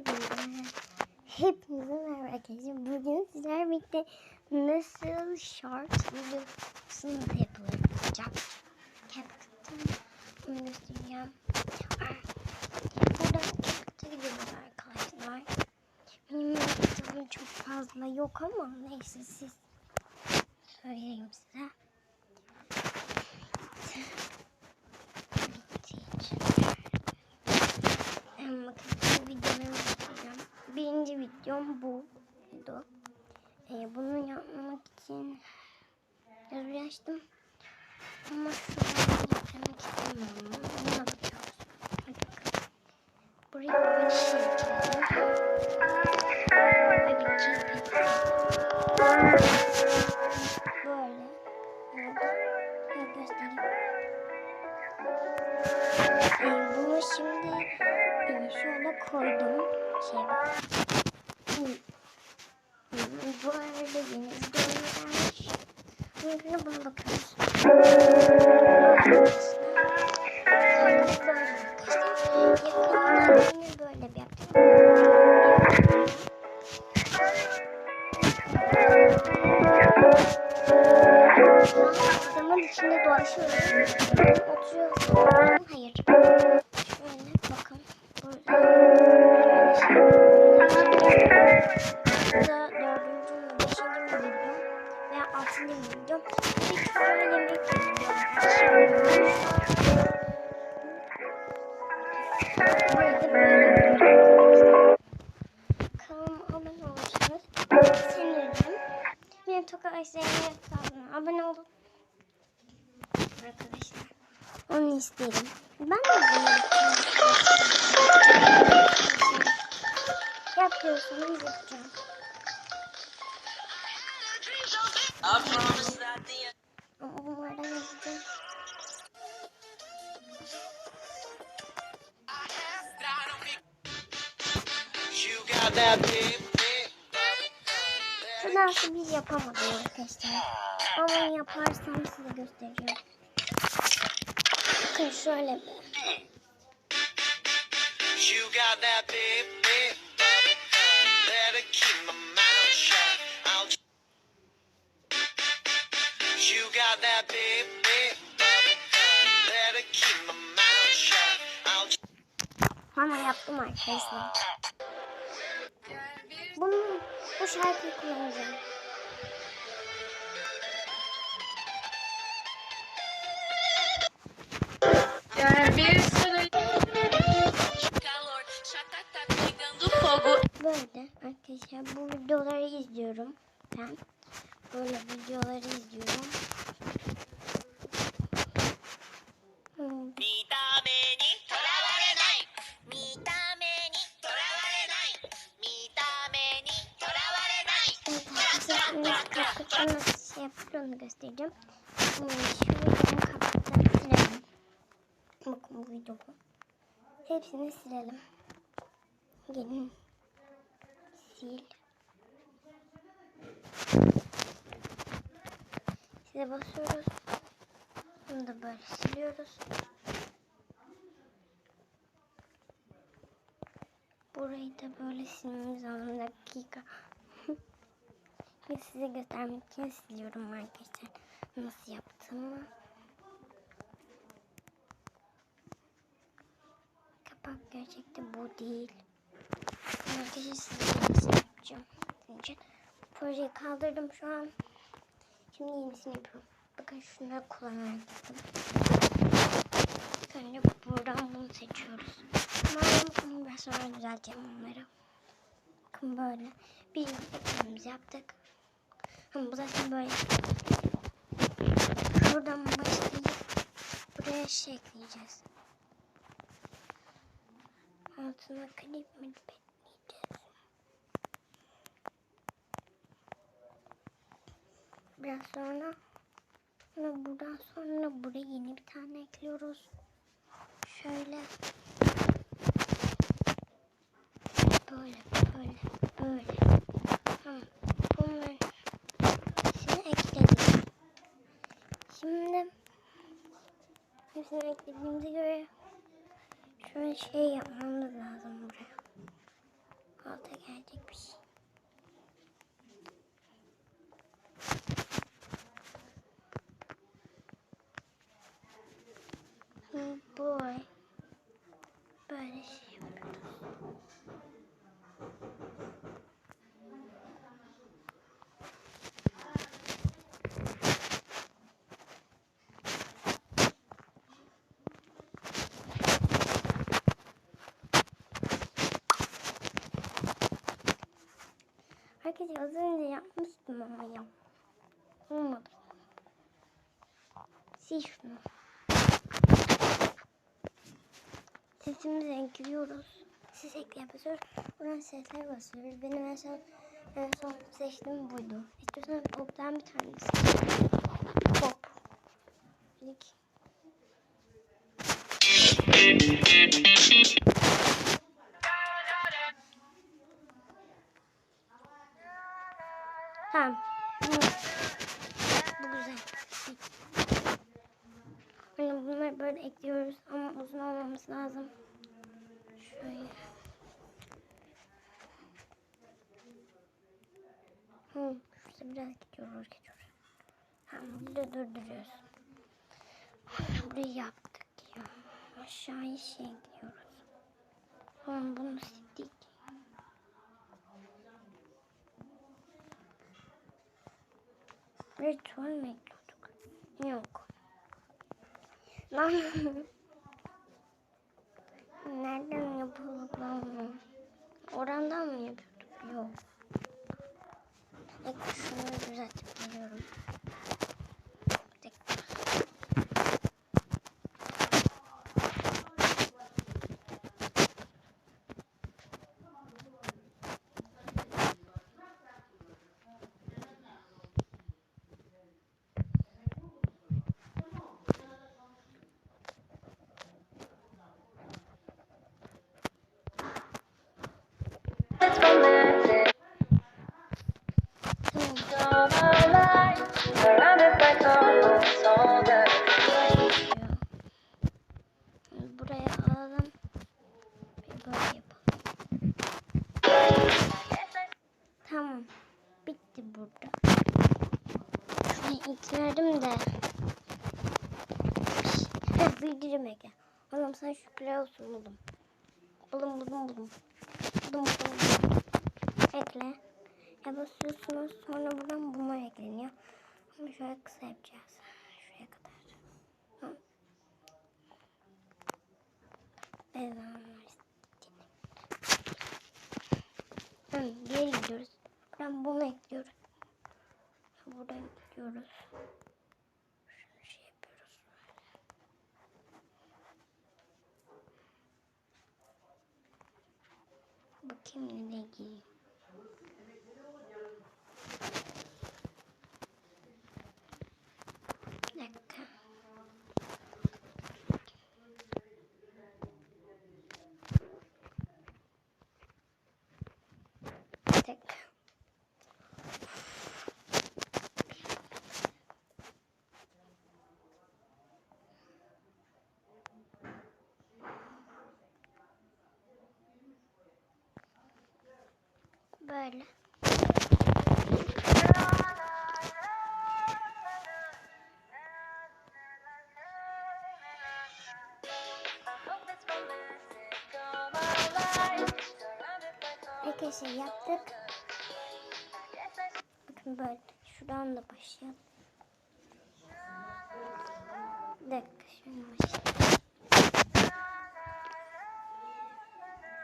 Hepinize, hepinize merhaba arkadaşlar. Bugün sizlerle birlikte nasıl short videosunu yapacağım. CapCut'tan onu göstereceğim. Burada CapCut'a gidiyoruz arkadaşlar. Benim yaptığım çok fazla yok ama neyse siz söyleyeyim size. Bakın videomu göstereceğim. Birinci videom bu. Ee, bunu yapmak için biraz uğraştım. Ama şu an yapmak istemiyorum. Ne yapacağız? Bakalım. Buraya böyle şey. Ve bir çizgi. Böyle. Böyle bunu şimdi e, şöyle koydum. Şey. Hmm. Hmm, Bu arada videomu gelmiş. Bugün buna bakıyoruz. Yakında yine böyle bir yaptık. Zaman içinde dolaşıyoruz. Oturuyoruz. Benim Toka Ayşe'nin hesabına abone olun. Arkadaşlar. Onu isterim. Ben de bunu yapıyorsunuz yapacağım. I promise that the Ama bunlardan yapacağım. you got that big, dansı biz yapamadık arkadaşlar. Ama yaparsam size göstereceğim. Bakın şöyle bir. You got that big, big Better keep my mouth shut. I'll. You got that big, big Better keep my mouth shut. I'll. Bana yaptım arkadaşlar. Şarkıyı kullanacağım. É bir sürü calor, şakak pegando fogo. Böyle arkadaşlar bu videoları izliyorum ben. Böyle videoları izliyorum. Hmm, kapaktan nasıl şey yapılır onu göstereceğim. Şimdi şu videonun kapaklarını silelim. Bakın bu video bu. Hepsini silelim. Gelin. Sil. Size basıyoruz. Bunu da böyle siliyoruz. Burayı da böyle silmemiz lazım. Dakika. Şimdi size göstermek için siliyorum arkadaşlar. Nasıl yaptığımı. Kapak gerçekten bu değil. Arkadaşlar size nasıl yapacağım. İçin. Projeyi kaldırdım şu an. Şimdi yenisini yapıyorum. Bakın şunları kullanarak önce buradan bunu seçiyoruz. Malum bunu biraz sonra düzelteceğim onları. Bakın böyle. Bir ekranımızı yaptık. Ama bu zaten böyle. Şuradan başlayıp buraya şey ekleyeceğiz. Altına klip mi bekleyeceğiz. Biraz sonra ve buradan sonra buraya yeni bir tane ekliyoruz. Şöyle. Böyle, böyle, böyle. Tamam. Bunları Şimdi hepsini eklediğimize göre şöyle şey yapmamız lazım buraya. Alta gelecek bir şey. Arkadaşlar az önce yapmıştım ama ya. Olmadı. Sil şunu. Sesimizi ekliyoruz. Ses ekle basıyoruz. Buradan sesler basıyoruz. Benim en son, en son seçtiğim buydu. İstiyorsan pop'tan bir tane seç. Pop. İlk. Tamam. Bu, bu güzel. Yani bunları böyle ekliyoruz ama uzun olmaması lazım. Şöyle. Hı, şurada biraz gidiyor, gidiyor. Tamam, burada durduruyoruz. Burayı yaptık ya. Aşağıya şey ekliyoruz. Tamam, bunu sildik. Ritüel mi ekliyorduk? Yok. Lan. Nereden yapıyorduk lan bunu? Orandan mı yapıyorduk? Yok. Bekle şunu düzeltip geliyorum. Oğlum sen şükürler olsun buldum. Buldum buldum buldum. Buldum buldum buldum. Ekle. Ya basıyorsunuz sonra buradan bunlar ekleniyor. Ama şöyle kısa yapacağız. Şuraya kadar. Hı. Devam Hı, geri gidiyoruz. Buradan bunu ekliyoruz. Buradan ekliyoruz. Şunu şey yapıyoruz. Ne giyeyim. Bir dakika. Bir dakika. Böyle. Arkadaşlar yaptık. Bakın böyle. Şuradan da başlayalım. Bir dakika şöyle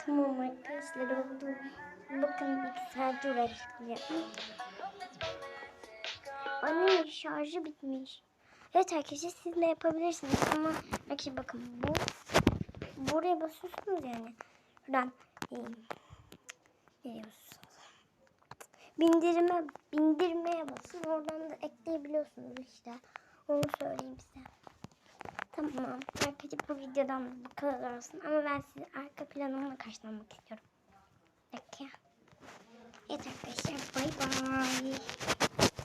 Tamam arkadaşlar oldu. Bakın saat uğraştım. Annemin şarjı bitmiş. Evet arkadaşlar siz de yapabilirsiniz ama arkadaşlar bakın bu buraya basıyorsunuz yani. Şuradan basıyorsunuz? Bindirme, bindirmeye basın. Oradan da ekleyebiliyorsunuz işte. Onu söyleyeyim size. Tamam. Arkadaşlar bu videodan bu kadar olsun. Ama ben size arka planımla karşılamak istiyorum. Peki. Evet arkadaşlar bay bay.